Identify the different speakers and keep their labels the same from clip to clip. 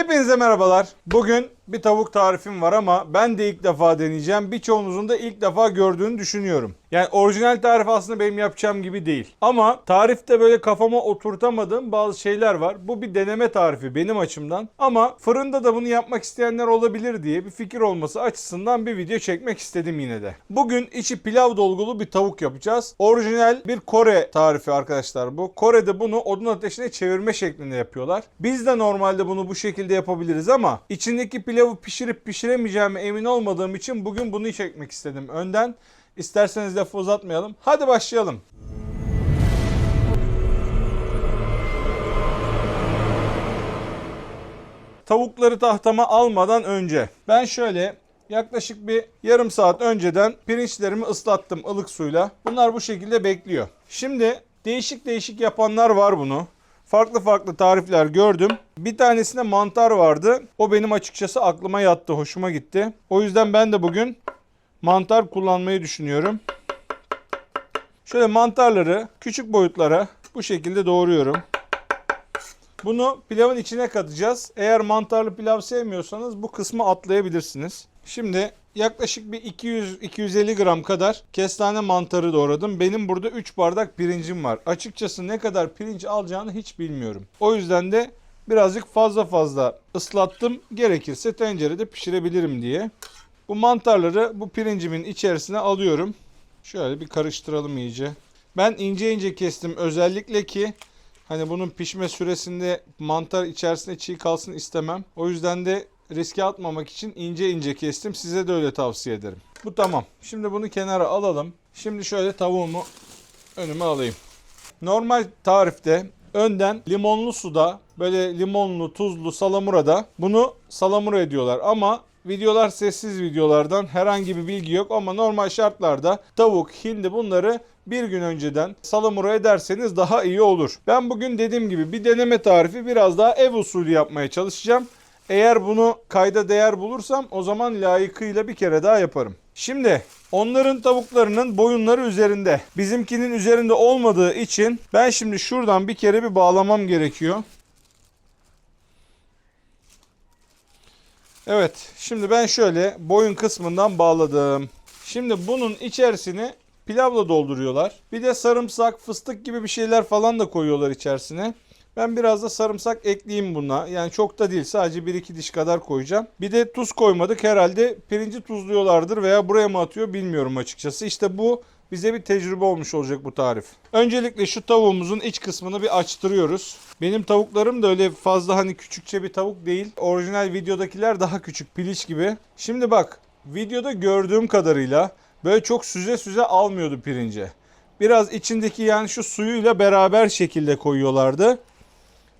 Speaker 1: Hepinize merhabalar. Bugün bir tavuk tarifim var ama ben de ilk defa deneyeceğim. Birçoğunuzun da ilk defa gördüğünü düşünüyorum. Yani orijinal tarif aslında benim yapacağım gibi değil. Ama tarifte böyle kafama oturtamadığım bazı şeyler var. Bu bir deneme tarifi benim açımdan. Ama fırında da bunu yapmak isteyenler olabilir diye bir fikir olması açısından bir video çekmek istedim yine de. Bugün içi pilav dolgulu bir tavuk yapacağız. Orijinal bir Kore tarifi arkadaşlar bu. Kore'de bunu odun ateşine çevirme şeklinde yapıyorlar. Biz de normalde bunu bu şekilde yapabiliriz ama içindeki pilavı pişirip pişiremeyeceğime emin olmadığım için bugün bunu çekmek istedim önden. İsterseniz lafı uzatmayalım. Hadi başlayalım. Tavukları tahtama almadan önce ben şöyle yaklaşık bir yarım saat önceden pirinçlerimi ıslattım ılık suyla. Bunlar bu şekilde bekliyor. Şimdi değişik değişik yapanlar var bunu. Farklı farklı tarifler gördüm. Bir tanesinde mantar vardı. O benim açıkçası aklıma yattı, hoşuma gitti. O yüzden ben de bugün mantar kullanmayı düşünüyorum. Şöyle mantarları küçük boyutlara bu şekilde doğruyorum. Bunu pilavın içine katacağız. Eğer mantarlı pilav sevmiyorsanız bu kısmı atlayabilirsiniz. Şimdi yaklaşık bir 200-250 gram kadar kestane mantarı doğradım. Benim burada 3 bardak pirincim var. Açıkçası ne kadar pirinç alacağını hiç bilmiyorum. O yüzden de birazcık fazla fazla ıslattım. Gerekirse tencerede pişirebilirim diye. Bu mantarları bu pirincimin içerisine alıyorum. Şöyle bir karıştıralım iyice. Ben ince ince kestim özellikle ki Hani bunun pişme süresinde mantar içerisinde çiğ kalsın istemem. O yüzden de riske atmamak için ince ince kestim. Size de öyle tavsiye ederim. Bu tamam. Şimdi bunu kenara alalım. Şimdi şöyle tavuğumu önüme alayım. Normal tarifte önden limonlu suda böyle limonlu tuzlu salamurada bunu salamura ediyorlar ama videolar sessiz videolardan herhangi bir bilgi yok ama normal şartlarda tavuk, hindi bunları bir gün önceden salamura ederseniz daha iyi olur. Ben bugün dediğim gibi bir deneme tarifi biraz daha ev usulü yapmaya çalışacağım. Eğer bunu kayda değer bulursam o zaman layıkıyla bir kere daha yaparım. Şimdi onların tavuklarının boyunları üzerinde. Bizimkinin üzerinde olmadığı için ben şimdi şuradan bir kere bir bağlamam gerekiyor. Evet şimdi ben şöyle boyun kısmından bağladım. Şimdi bunun içerisine pilavla dolduruyorlar. Bir de sarımsak, fıstık gibi bir şeyler falan da koyuyorlar içerisine. Ben biraz da sarımsak ekleyeyim buna. Yani çok da değil sadece 1-2 diş kadar koyacağım. Bir de tuz koymadık. Herhalde pirinci tuzluyorlardır veya buraya mı atıyor bilmiyorum açıkçası. İşte bu bize bir tecrübe olmuş olacak bu tarif. Öncelikle şu tavuğumuzun iç kısmını bir açtırıyoruz. Benim tavuklarım da öyle fazla hani küçükçe bir tavuk değil. Orijinal videodakiler daha küçük piliç gibi. Şimdi bak videoda gördüğüm kadarıyla böyle çok süze süze almıyordu pirince. Biraz içindeki yani şu suyuyla beraber şekilde koyuyorlardı.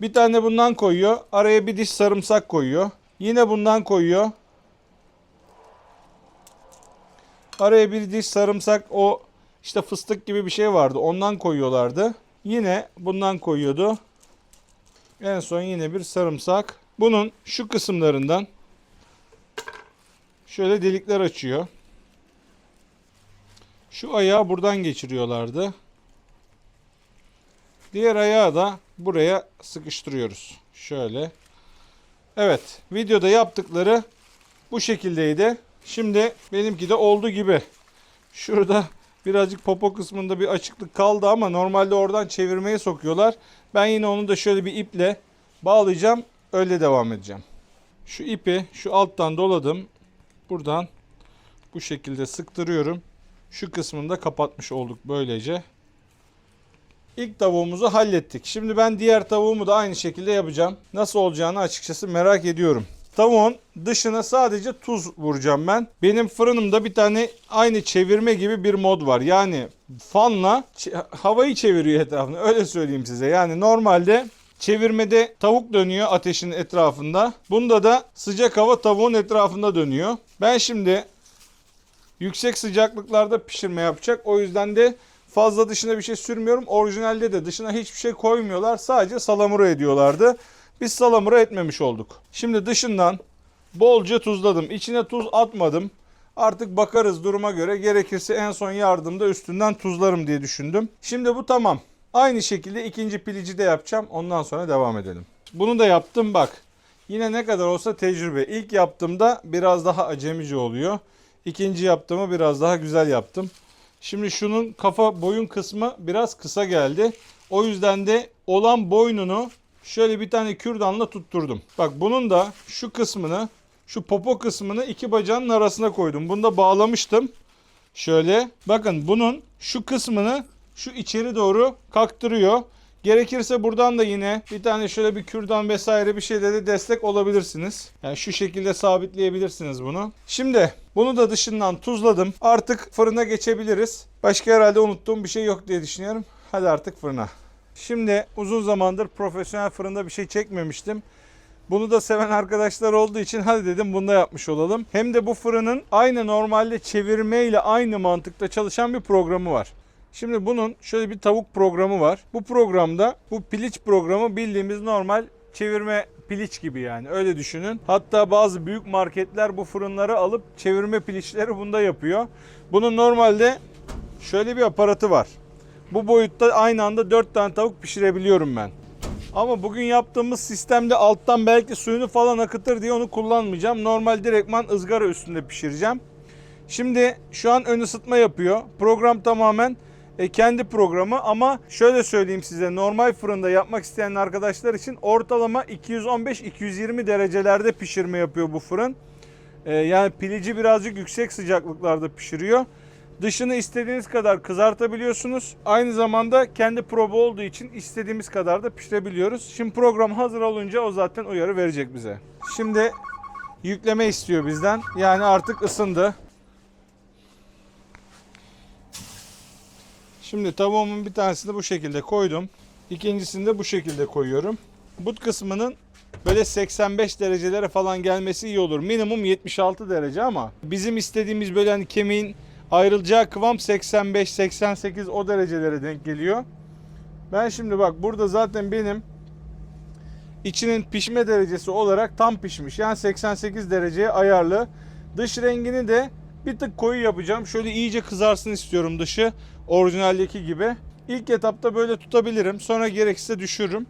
Speaker 1: Bir tane bundan koyuyor. Araya bir diş sarımsak koyuyor. Yine bundan koyuyor. Araya bir diş sarımsak o işte fıstık gibi bir şey vardı. Ondan koyuyorlardı. Yine bundan koyuyordu. En son yine bir sarımsak. Bunun şu kısımlarından şöyle delikler açıyor. Şu ayağı buradan geçiriyorlardı. Diğer ayağı da buraya sıkıştırıyoruz. Şöyle. Evet, videoda yaptıkları bu şekildeydi. Şimdi benimki de oldu gibi. Şurada birazcık popo kısmında bir açıklık kaldı ama normalde oradan çevirmeye sokuyorlar. Ben yine onu da şöyle bir iple bağlayacağım. Öyle devam edeceğim. Şu ipi şu alttan doladım. Buradan bu şekilde sıktırıyorum. Şu kısmını da kapatmış olduk böylece. İlk tavuğumuzu hallettik. Şimdi ben diğer tavuğumu da aynı şekilde yapacağım. Nasıl olacağını açıkçası merak ediyorum. Tavuğun dışına sadece tuz vuracağım ben. Benim fırınımda bir tane aynı çevirme gibi bir mod var. Yani fanla havayı çeviriyor etrafında. Öyle söyleyeyim size. Yani normalde çevirmede tavuk dönüyor ateşin etrafında. Bunda da sıcak hava tavuğun etrafında dönüyor. Ben şimdi yüksek sıcaklıklarda pişirme yapacak. O yüzden de fazla dışına bir şey sürmüyorum. Orijinalde de dışına hiçbir şey koymuyorlar. Sadece salamura ediyorlardı. Biz salamura etmemiş olduk. Şimdi dışından bolca tuzladım. İçine tuz atmadım. Artık bakarız duruma göre. Gerekirse en son yardımda üstünden tuzlarım diye düşündüm. Şimdi bu tamam. Aynı şekilde ikinci pilici de yapacağım. Ondan sonra devam edelim. Bunu da yaptım bak. yine ne kadar olsa tecrübe. İlk yaptığımda biraz daha acemice oluyor. İkinci yaptığımı biraz daha güzel yaptım. Şimdi şunun kafa boyun kısmı biraz kısa geldi. O yüzden de olan boynunu şöyle bir tane kürdanla tutturdum. Bak bunun da şu kısmını, şu popo kısmını iki bacağının arasına koydum. Bunu da bağlamıştım. Şöyle bakın bunun şu kısmını şu içeri doğru kaktırıyor. Gerekirse buradan da yine bir tane şöyle bir kürdan vesaire bir şeyle de destek olabilirsiniz. Yani şu şekilde sabitleyebilirsiniz bunu. Şimdi bunu da dışından tuzladım. Artık fırına geçebiliriz. Başka herhalde unuttuğum bir şey yok diye düşünüyorum. Hadi artık fırına. Şimdi uzun zamandır profesyonel fırında bir şey çekmemiştim. Bunu da seven arkadaşlar olduğu için hadi dedim bunda yapmış olalım. Hem de bu fırının aynı normalde çevirmeyle aynı mantıkta çalışan bir programı var. Şimdi bunun şöyle bir tavuk programı var. Bu programda bu piliç programı bildiğimiz normal çevirme piliç gibi yani öyle düşünün. Hatta bazı büyük marketler bu fırınları alıp çevirme piliçleri bunda yapıyor. Bunun normalde şöyle bir aparatı var. Bu boyutta aynı anda 4 tane tavuk pişirebiliyorum ben. Ama bugün yaptığımız sistemde alttan belki suyunu falan akıtır diye onu kullanmayacağım. Normal direktman ızgara üstünde pişireceğim. Şimdi şu an ön ısıtma yapıyor. Program tamamen e, kendi programı ama şöyle söyleyeyim size normal fırında yapmak isteyen arkadaşlar için ortalama 215-220 derecelerde pişirme yapıyor bu fırın. E, yani pilici birazcık yüksek sıcaklıklarda pişiriyor. Dışını istediğiniz kadar kızartabiliyorsunuz. Aynı zamanda kendi probu olduğu için istediğimiz kadar da pişirebiliyoruz. Şimdi program hazır olunca o zaten uyarı verecek bize. Şimdi yükleme istiyor bizden. Yani artık ısındı. Şimdi tavuğumun bir tanesini bu şekilde koydum. İkincisini de bu şekilde koyuyorum. But kısmının böyle 85 derecelere falan gelmesi iyi olur. Minimum 76 derece ama bizim istediğimiz böyle hani kemiğin ayrılacağı kıvam 85-88 o derecelere denk geliyor. Ben şimdi bak burada zaten benim içinin pişme derecesi olarak tam pişmiş. Yani 88 dereceye ayarlı. Dış rengini de bir tık koyu yapacağım. Şöyle iyice kızarsın istiyorum dışı. Orijinaldeki gibi. İlk etapta böyle tutabilirim. Sonra gerekirse düşürürüm.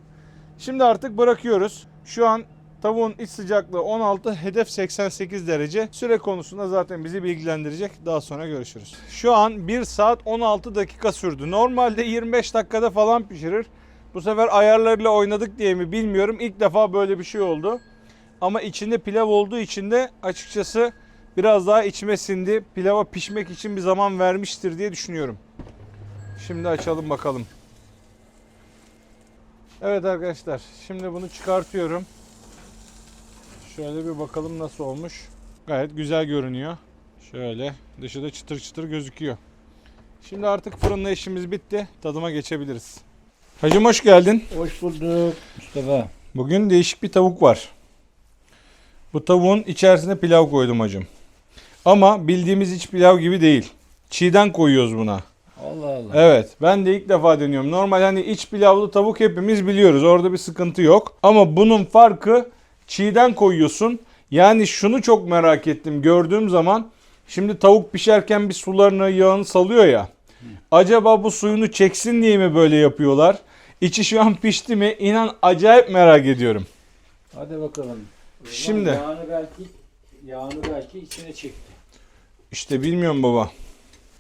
Speaker 1: Şimdi artık bırakıyoruz. Şu an tavuğun iç sıcaklığı 16, hedef 88 derece. Süre konusunda zaten bizi bilgilendirecek. Daha sonra görüşürüz. Şu an 1 saat 16 dakika sürdü. Normalde 25 dakikada falan pişirir. Bu sefer ayarlarıyla oynadık diye mi bilmiyorum. İlk defa böyle bir şey oldu. Ama içinde pilav olduğu için de açıkçası biraz daha içime sindi. Pilava pişmek için bir zaman vermiştir diye düşünüyorum. Şimdi açalım bakalım. Evet arkadaşlar şimdi bunu çıkartıyorum. Şöyle bir bakalım nasıl olmuş. Gayet güzel görünüyor. Şöyle dışı da çıtır çıtır gözüküyor. Şimdi artık fırınla işimiz bitti. Tadıma geçebiliriz. Hacım hoş geldin.
Speaker 2: Hoş bulduk Mustafa.
Speaker 1: Bugün değişik bir tavuk var. Bu tavuğun içerisine pilav koydum hacım. Ama bildiğimiz iç pilav gibi değil. Çiğden koyuyoruz buna.
Speaker 2: Allah Allah.
Speaker 1: Evet ben de ilk defa deniyorum. Normal hani iç pilavlı tavuk hepimiz biliyoruz. Orada bir sıkıntı yok. Ama bunun farkı çiğden koyuyorsun. Yani şunu çok merak ettim gördüğüm zaman. Şimdi tavuk pişerken bir sularını yağını salıyor ya. Acaba bu suyunu çeksin diye mi böyle yapıyorlar? İçi şu an pişti mi? İnan acayip merak ediyorum.
Speaker 2: Hadi bakalım.
Speaker 1: Şimdi.
Speaker 2: Yağını belki, yağını belki içine çekti.
Speaker 1: İşte bilmiyorum baba.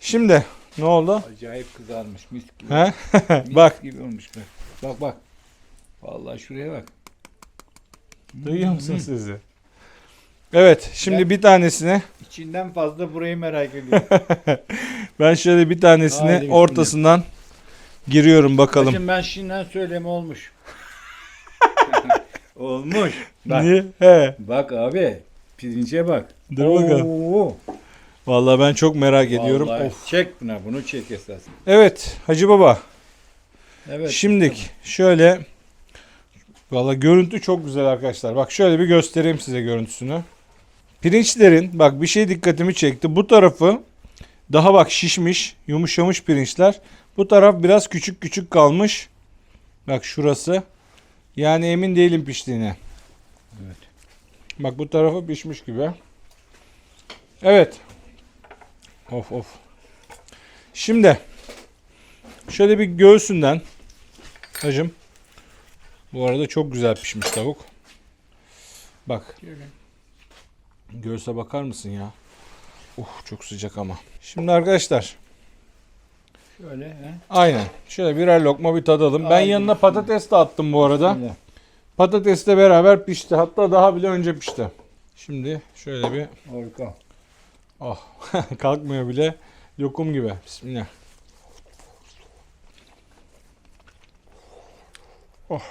Speaker 1: Şimdi ne oldu?
Speaker 2: Acayip kızarmış mis gibi.
Speaker 1: He?
Speaker 2: Mis
Speaker 1: Bak
Speaker 2: gibi olmuş bak. Bak bak. Vallahi şuraya bak.
Speaker 1: duyuyor musun sizi? Evet şimdi bir tanesine
Speaker 2: İçinden fazla burayı merak ediyorum.
Speaker 1: ben şöyle bir tanesini
Speaker 2: Haydi bismillah.
Speaker 1: ortasından giriyorum bakalım.
Speaker 2: Şimdi ben şimdiden söyleme olmuş. olmuş. Bak.
Speaker 1: Niye? He.
Speaker 2: Bak abi. Pirince bak.
Speaker 1: Dur bakalım.
Speaker 2: Oo.
Speaker 1: Vallahi ben çok merak ediyorum.
Speaker 2: Vallahi
Speaker 1: Of.
Speaker 2: Çek buna bunu çek esas.
Speaker 1: Evet Hacı Baba.
Speaker 2: Evet.
Speaker 1: Şimdik şöyle Vallahi görüntü çok güzel arkadaşlar. Bak şöyle bir göstereyim size görüntüsünü. Pirinçlerin bak bir şey dikkatimi çekti. Bu tarafı daha bak şişmiş, yumuşamış pirinçler. Bu taraf biraz küçük küçük kalmış. Bak şurası. Yani emin değilim piştiğine.
Speaker 2: Evet.
Speaker 1: Bak bu tarafı pişmiş gibi. Evet. Of of. Şimdi şöyle bir göğsünden hacım. Bu arada çok güzel pişmiş tavuk. Bak. Göğse bakar mısın ya? Uh çok sıcak ama. Şimdi arkadaşlar
Speaker 2: Şöyle. He?
Speaker 1: aynen şöyle birer lokma bir tadalım. Ben
Speaker 2: Aynen.
Speaker 1: yanına patates de attım bu arada.
Speaker 2: Bismillah.
Speaker 1: Patatesle beraber pişti. Hatta daha bile önce pişti. Şimdi şöyle bir
Speaker 2: Harika.
Speaker 1: Oh kalkmıyor bile lokum gibi. Bismillah. Oh.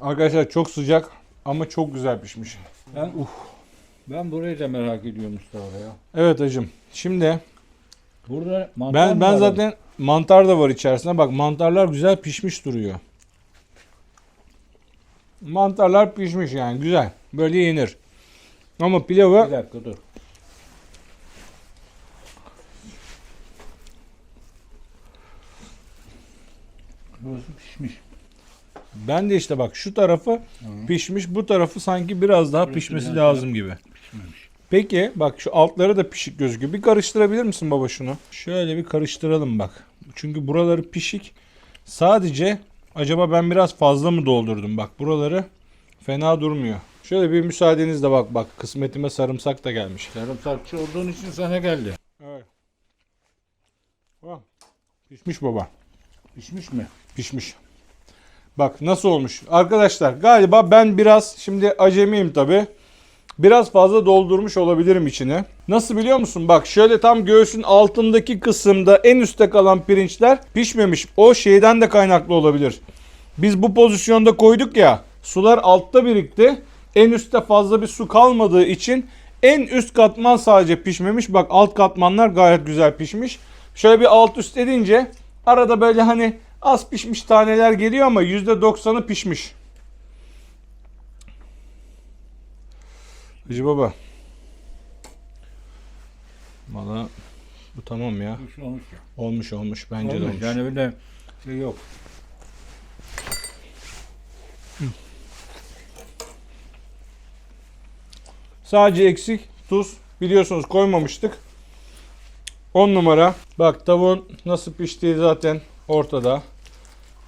Speaker 1: Arkadaşlar çok sıcak ama çok güzel pişmiş.
Speaker 2: Ben, ben burayı da merak ediyorum Mustafa ya.
Speaker 1: Evet hacım. Şimdi
Speaker 2: Burada mantar
Speaker 1: ben ben zaten mantar da var içerisinde. Bak mantarlar güzel pişmiş duruyor. Mantarlar pişmiş yani güzel. Böyle yenir. Ama
Speaker 2: Bir
Speaker 1: pilavı
Speaker 2: dakika dur. Burası pişmiş.
Speaker 1: ben de işte bak şu tarafı
Speaker 2: Hı.
Speaker 1: pişmiş. Bu tarafı sanki biraz daha
Speaker 2: Burası
Speaker 1: pişmesi
Speaker 2: biraz
Speaker 1: lazım gibi.
Speaker 2: Pişmemiş.
Speaker 1: Peki bak şu altları da pişik gözüküyor. Bir karıştırabilir misin baba şunu? Şöyle bir karıştıralım bak. Çünkü buraları pişik. Sadece acaba ben biraz fazla mı doldurdum? Bak buraları fena durmuyor. Şöyle bir müsaadenizle bak bak kısmetime sarımsak da gelmiş.
Speaker 2: Sarımsakçı olduğun için sana geldi.
Speaker 1: Evet. Bak, Pişmiş baba.
Speaker 2: Pişmiş mi?
Speaker 1: Pişmiş. Bak nasıl olmuş. Arkadaşlar galiba ben biraz şimdi acemiyim tabi. Biraz fazla doldurmuş olabilirim içine. Nasıl biliyor musun? Bak şöyle tam göğsün altındaki kısımda en üstte kalan pirinçler pişmemiş. O şeyden de kaynaklı olabilir. Biz bu pozisyonda koyduk ya. Sular altta birikti. En üstte fazla bir su kalmadığı için en üst katman sadece pişmemiş. Bak alt katmanlar gayet güzel pişmiş. Şöyle bir alt üst edince arada böyle hani az pişmiş taneler geliyor ama %90'ı pişmiş. Hacı baba. Valla bu tamam ya.
Speaker 2: Olmuş ya.
Speaker 1: Olmuş olmuş. Bence de
Speaker 2: Olmuş.
Speaker 1: olmuş.
Speaker 2: Yani öyle şey yok.
Speaker 1: Sadece eksik tuz. Biliyorsunuz koymamıştık. 10 numara. Bak tavuğun nasıl piştiği zaten ortada.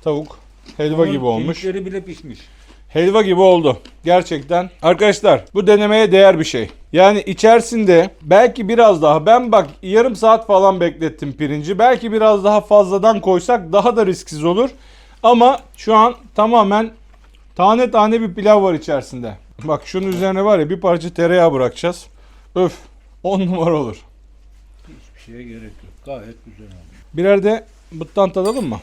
Speaker 1: Tavuk helva gibi olmuş.
Speaker 2: Bile pişmiş.
Speaker 1: Helva gibi oldu. Gerçekten. Arkadaşlar bu denemeye değer bir şey. Yani içerisinde belki biraz daha ben bak yarım saat falan beklettim pirinci. Belki biraz daha fazladan koysak daha da risksiz olur. Ama şu an tamamen tane tane bir pilav var içerisinde. Bak şunun üzerine var ya bir parça tereyağı bırakacağız. Öf 10 numara olur.
Speaker 2: Hiçbir şeye gerek yok. Gayet güzel olmuş.
Speaker 1: Birer de bıttan tadalım mı?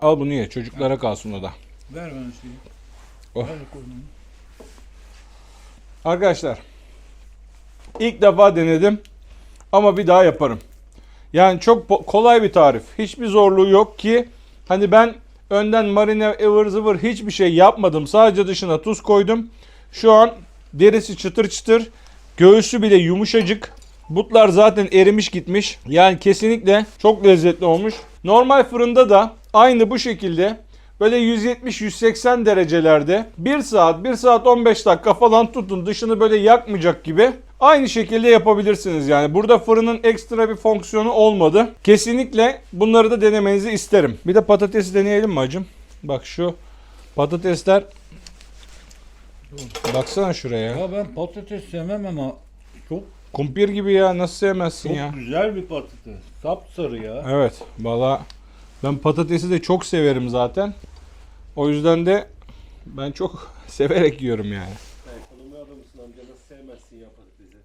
Speaker 1: Al bunu ye. Çocuklara kalsın o da.
Speaker 2: Ver bana şeyi.
Speaker 1: Oh.
Speaker 2: Ver.
Speaker 1: Arkadaşlar ilk defa denedim ama bir daha yaparım. Yani çok kolay bir tarif. Hiçbir zorluğu yok ki hani ben önden marine ıvır zıvır hiçbir şey yapmadım. Sadece dışına tuz koydum. Şu an derisi çıtır çıtır. Göğsü bile yumuşacık. Butlar zaten erimiş gitmiş. Yani kesinlikle çok lezzetli olmuş. Normal fırında da aynı bu şekilde böyle 170-180 derecelerde 1 saat 1 saat 15 dakika falan tutun dışını böyle yakmayacak gibi aynı şekilde yapabilirsiniz yani. Burada fırının ekstra bir fonksiyonu olmadı. Kesinlikle bunları da denemenizi isterim. Bir de patatesi deneyelim mi hacım? Bak şu patatesler Baksana şuraya.
Speaker 2: Ya ben patates sevmem ama çok
Speaker 1: Kumpir gibi ya nasıl sevmezsin
Speaker 2: çok
Speaker 1: ya?
Speaker 2: güzel bir patates. Sapsarı ya.
Speaker 1: Evet valla ben patatesi de çok severim zaten. O yüzden de ben çok severek yiyorum yani.
Speaker 3: Ekonomi adamısın amca nasıl sevmezsin ya patatesi?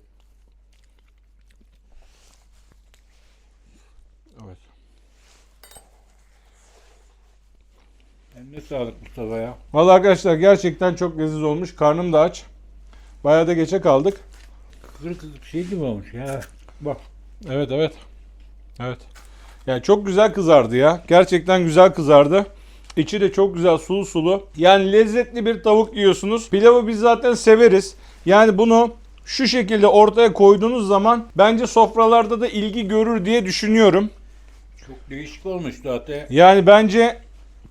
Speaker 1: Evet.
Speaker 2: Eline sağlık Mustafa ya.
Speaker 1: Valla arkadaşlar gerçekten çok leziz olmuş. Karnım da aç. Bayağı da geçe kaldık.
Speaker 2: Kıkır kıkır bir şey gibi olmuş ya. Bak.
Speaker 1: Evet evet. Evet. Yani çok güzel kızardı ya. Gerçekten güzel kızardı. İçi de çok güzel sulu sulu. Yani lezzetli bir tavuk yiyorsunuz. Pilavı biz zaten severiz. Yani bunu şu şekilde ortaya koyduğunuz zaman bence sofralarda da ilgi görür diye düşünüyorum.
Speaker 2: Çok değişik olmuş zaten.
Speaker 1: Yani bence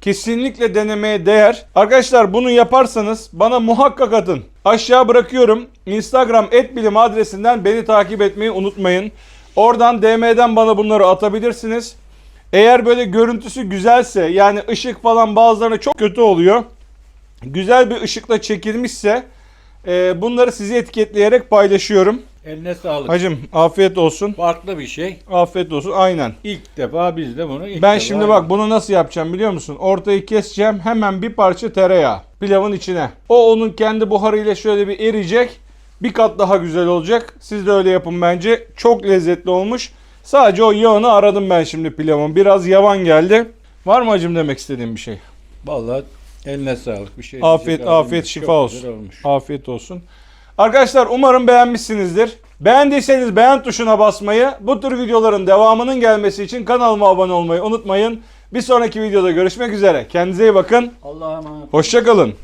Speaker 1: kesinlikle denemeye değer. Arkadaşlar bunu yaparsanız bana muhakkak atın. Aşağı bırakıyorum. Instagram etbilim adresinden beni takip etmeyi unutmayın. Oradan DM'den bana bunları atabilirsiniz. Eğer böyle görüntüsü güzelse yani ışık falan bazılarına çok kötü oluyor. Güzel bir ışıkla çekilmişse e, bunları sizi etiketleyerek paylaşıyorum.
Speaker 2: Eline sağlık.
Speaker 1: Hacım afiyet olsun.
Speaker 2: Farklı bir şey.
Speaker 1: Afiyet olsun. Aynen.
Speaker 2: İlk defa biz de bunu ilk
Speaker 1: Ben
Speaker 2: defa
Speaker 1: şimdi bak bunu nasıl yapacağım biliyor musun? Ortayı keseceğim. Hemen bir parça tereyağı pilavın içine. O onun kendi buharıyla şöyle bir eriyecek. Bir kat daha güzel olacak. Siz de öyle yapın bence. Çok lezzetli olmuş. Sadece o yağını aradım ben şimdi pilavın. Biraz yavan geldi. Var mı acım demek istediğim bir şey?
Speaker 2: Vallahi eline sağlık bir şey.
Speaker 1: Afiyet afiyet şifa
Speaker 2: çok
Speaker 1: olsun.
Speaker 2: olmuş.
Speaker 1: Afiyet olsun. Arkadaşlar umarım beğenmişsinizdir. Beğendiyseniz beğen tuşuna basmayı, bu tür videoların devamının gelmesi için kanalıma abone olmayı unutmayın. Bir sonraki videoda görüşmek üzere. Kendinize iyi bakın.
Speaker 2: Allah'a emanet.
Speaker 1: Hoşçakalın.